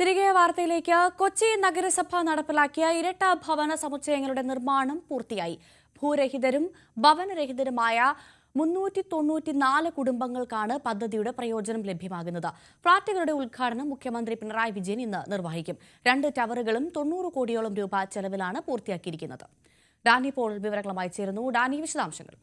തിരികെ വാർത്തയിലേക്ക് കൊച്ചി നഗരസഭ നടപ്പിലാക്കിയ ഇരട്ട ഭവന സമുച്ചയങ്ങളുടെ നിർമ്മാണം പൂർത്തിയായി. ഭൂരഹിതരും ഭവനരഹിതരുമായ മുന്നൂറ്റി തൊണ്ണൂറ്റിനാല് കുടുംബങ്ങൾക്കാണ് പദ്ധതിയുടെ പ്രയോജനം ലഭ്യമാകുന്നത്. ഫ്ളാറ്റുകളുടെ ഉദ്ഘാടനം മുഖ്യമന്ത്രി പിണറായി വിജയൻ ഇന്ന് നിർവഹിക്കും. രണ്ട് ടവറുകളും തൊണ്ണൂറ് കോടിയോളം രൂപ ചെലവിലാണ് പൂർത്തിയാക്കിയിരിക്കുന്നത്. ഡാനി പോൾ വിവരങ്ങളുമായി ചേരുന്നു. ഡാനി വിശദാംശങ്ങൾ.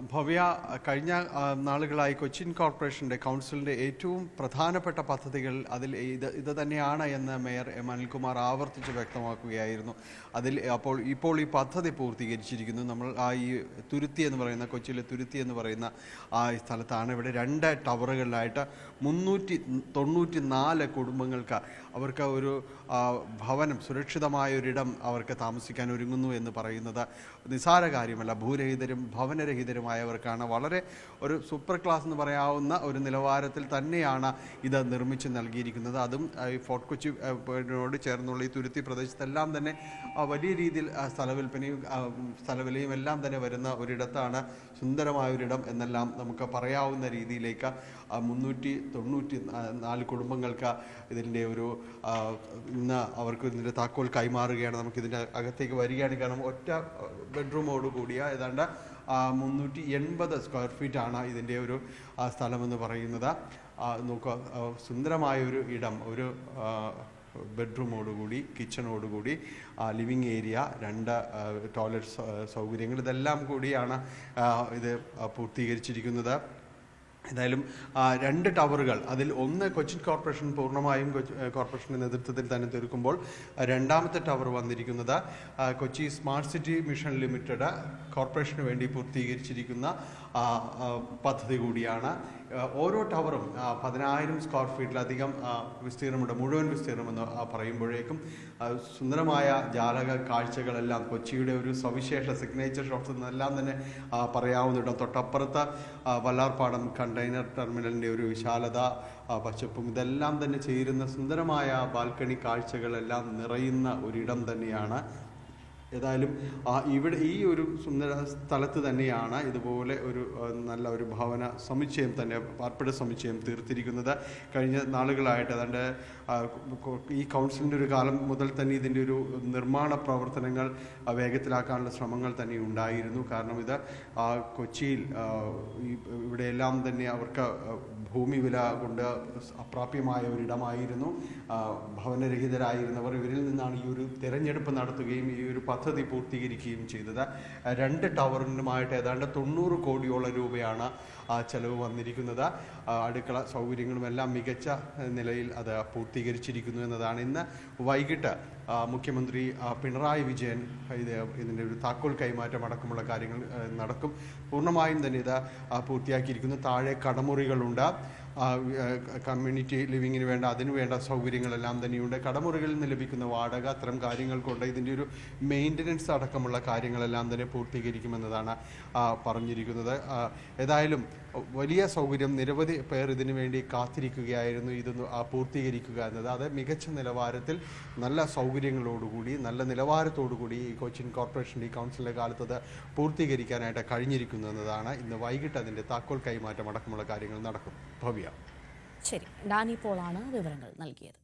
ഭവ്യ കഴിഞ്ഞ നാളുകളായി കൊച്ചിൻ കോർപ്പറേഷന്റെ കൗൺസിലിന്റെ ഏറ്റവും പ്രധാനപ്പെട്ട പദ്ധതികൾ അതിൽ ഇത് ഇത് തന്നെയാണ് എന്ന് മേയർ എം അനിൽകുമാർ ആവർത്തിച്ച് വ്യക്തമാക്കുകയായിരുന്നു. അതിൽ അപ്പോൾ ഇപ്പോൾ ഈ പദ്ധതി പൂർത്തീകരിച്ചിരിക്കുന്നു. നമ്മൾ ആ ഈ തുരുത്തി എന്ന് പറയുന്ന കൊച്ചിയിലെ തുരുത്തി എന്ന് പറയുന്ന ആ സ്ഥലത്താണ് ഇവിടെ രണ്ട് ടവറുകളിലായിട്ട് മുന്നൂറ്റി തൊണ്ണൂറ്റി നാല് കുടുംബങ്ങൾക്ക് അവർക്ക് ഒരു ഭവനം സുരക്ഷിതമായ ഒരിടം അവർക്ക് താമസിക്കാൻ ഒരുങ്ങുന്നു എന്ന് പറയുന്നത് നിസാര കാര്യമല്ല. ഭൂരഹിതരും ഭവനരഹിതരുമായവർക്കാണ് വളരെ ഒരു സൂപ്പർ ക്ലാസ് എന്ന് പറയാവുന്ന ഒരു നിലവാരത്തിൽ തന്നെയാണ് ഇത് നിർമ്മിച്ച് നൽകിയിരിക്കുന്നത്. അതും ഈ ഫോർട്ട് കൊച്ചി ആ, ചേർന്നുള്ള ഈ തുരുത്തി പ്രദേശത്തെല്ലാം തന്നെ വലിയ രീതിയിൽ സ്ഥലവിൽപ്പനയും സ്ഥലവിലയും എല്ലാം തന്നെ വരുന്ന ഒരിടത്താണ് സുന്ദരമായ ഒരിടം എന്നെല്ലാം നമുക്ക് പറയാവുന്ന രീതിയിലേക്ക് മുന്നൂറ്റി തൊണ്ണൂറ്റി നാല് കുടുംബങ്ങൾക്ക് ഇതിന്റെ ഒരു ഇന്ന് അവർക്ക് ഇതിന്റെ താക്കോൽ കൈമാറുകയാണ്. നമുക്കിതിന്റെ അകത്തേക്ക് വരികയാണ്. കാരണം ഒറ്റ ബെഡ്റൂമോട് കൂടിയ ഏതാണ്ട് മുന്നൂറ്റി എൺപത് സ്ക്വയർ ഫീറ്റാണ് ഇതിന്റെ ഒരു സ്ഥലമെന്ന് പറയുന്നത്. നോക്കുക സുന്ദരമായൊരു ഇടം ഒരു ബെഡ്റൂമോടുകൂടി കിച്ചണോടുകൂടി ലിവിങ് ഏരിയ രണ്ട് ടോയ്ലറ്റ് സൗകര്യങ്ങൾ ഇതെല്ലാം കൂടിയാണ് ഇത് പൂർത്തീകരിച്ചിരിക്കുന്നത്. എന്തായാലും രണ്ട് ടവറുകൾ അതിൽ ഒന്ന് കൊച്ചിൻ കോർപ്പറേഷൻ പൂർണമായും കോർപ്പറേഷന്റെ നേതൃത്വത്തിൽ തന്നെ തീർക്കുമ്പോൾ രണ്ടാമത്തെ ടവർ വന്നിരിക്കുന്നത് Kochi smart city mission limited corporation വേണ്ടി പൂർത്തീകരിച്ചിരിക്കുന്ന പദ്ധതി കൂടിയാണ്. ഓരോ ടവറും പതിനായിരം സ്ക്വയർ ഫീറ്റിലധികം വിസ്തീർണമുണ്ട്. മുഴുവൻ വിസ്തീർണമെന്ന് പറയുമ്പോഴേക്കും സുന്ദരമായ ജാലക കാഴ്ചകളെല്ലാം കൊച്ചിയുടെ ഒരു സവിശേഷ സിഗ്നേച്ചർ ഷോപ്സ് എന്നെല്ലാം തന്നെ പറയാവുന്നുണ്ട് തൊട്ടപ്പുറത്ത് വല്ലാർപ്പാടം കണ്ടെയ്നർ ടെർമിനലിന്റെ ഒരു വിശാലത പച്ചപ്പും ഇതെല്ലാം തന്നെ ചേരുന്ന സുന്ദരമായ ബാൽക്കണി കാഴ്ചകളെല്ലാം നിറയുന്ന ഒരിടം തന്നെയാണ് ഏതായാലും ഇവിടെ ഈ ഒരു സുന്ദര സ്ഥലത്ത് തന്നെയാണ് ഇതുപോലെ ഒരു നല്ല ഒരു ഭവന സമുച്ചയം തന്നെ പാർപ്പിട സമുച്ചയം തീർത്തിരിക്കുന്നത്. കഴിഞ്ഞ നാളുകളായിട്ട് അതിന്റെ ഈ കൗൺസിലിന്റെ ഒരു കാലം മുതൽ തന്നെ ഇതിന്റെ ഒരു നിർമ്മാണ പ്രവർത്തനങ്ങൾ വേഗത്തിലാക്കാനുള്ള ശ്രമങ്ങൾ തന്നെ ഉണ്ടായിരുന്നു. കാരണം ഇത് കൊച്ചിയിൽ ഇവിടെയെല്ലാം തന്നെ അവർക്ക് ഭൂമി വില കൊണ്ട് അപ്രാപ്യമായ ഒരിടമായിരുന്നു. ഭവനരഹിതരായിരുന്നവർ ഇവരിൽ നിന്നാണ് ഈ ഒരു തിരഞ്ഞെടുപ്പ് നടത്തുകയും ഈ ഒരു പദ്ധതി പൂർത്തീകരിക്കുകയും ചെയ്തത്. രണ്ട് ടവറിനുമായിട്ട് ഏതാണ്ട് തൊണ്ണൂറ് കോടിയോളം രൂപയാണ് ചെലവ് വന്നിരിക്കുന്നത്. അടുക്കള സൗകര്യങ്ങളും എല്ലാം മികച്ച നിലയിൽ അത് പൂർത്തീകരിച്ചിരിക്കുന്നു എന്നതാണ്. ഇന്ന് വൈകിട്ട് മുഖ്യമന്ത്രി പിണറായി വിജയൻ ഇത് ഇതിന്റെ ഒരു താക്കോൽ കൈമാറ്റം അടക്കമുള്ള കാര്യങ്ങൾ നടക്കും. പൂർണമായും തന്നെ ഇത് പൂർത്തിയാക്കിയിരിക്കുന്നു. താഴെ കടമുറികളുണ്ട്. കമ്മ്യൂണിറ്റി ലിവിങ്ങിന് വേണ്ട അതിന് വേണ്ട സൗകര്യങ്ങളെല്ലാം തന്നെയുണ്ട്. കടമുറികളിൽ നിന്ന് ലഭിക്കുന്ന വാടക അത്തരം കാര്യങ്ങൾ കൊണ്ട് ഇതിന്റെ ഒരു മെയിന്റനൻസ് അടക്കമുള്ള കാര്യങ്ങളെല്ലാം തന്നെ പൂർത്തീകരിക്കുമെന്നതാണ് പറഞ്ഞിരിക്കുന്നത്. ഏതായാലും വലിയ സൗകര്യം നിരവധി പേർ ഇതിനു വേണ്ടി കാത്തിരിക്കുകയായിരുന്നു. ഇതൊന്ന് പൂർത്തീകരിക്കുക എന്നത്. അത് മികച്ച നിലവാരത്തിൽ നല്ല സൗകര്യങ്ങളോടുകൂടി നല്ല നിലവാരത്തോടുകൂടി ഈ കൊച്ചിൻ കോർപ്പറേഷൻ ഈ കൗൺസിലിന്റെ കാലത്ത് അത് പൂർത്തീകരിക്കാനായിട്ട് കഴിഞ്ഞിരിക്കുന്നു എന്നതാണ്. ഇന്ന് വൈകിട്ട് അതിന്റെ താക്കോൽ കൈമാറ്റം അടക്കമുള്ള കാര്യങ്ങൾ നടക്കും. ഭവ്യ. ശരി. ഡാനി പോളാണ് വിവരങ്ങൾ നൽകിയത്.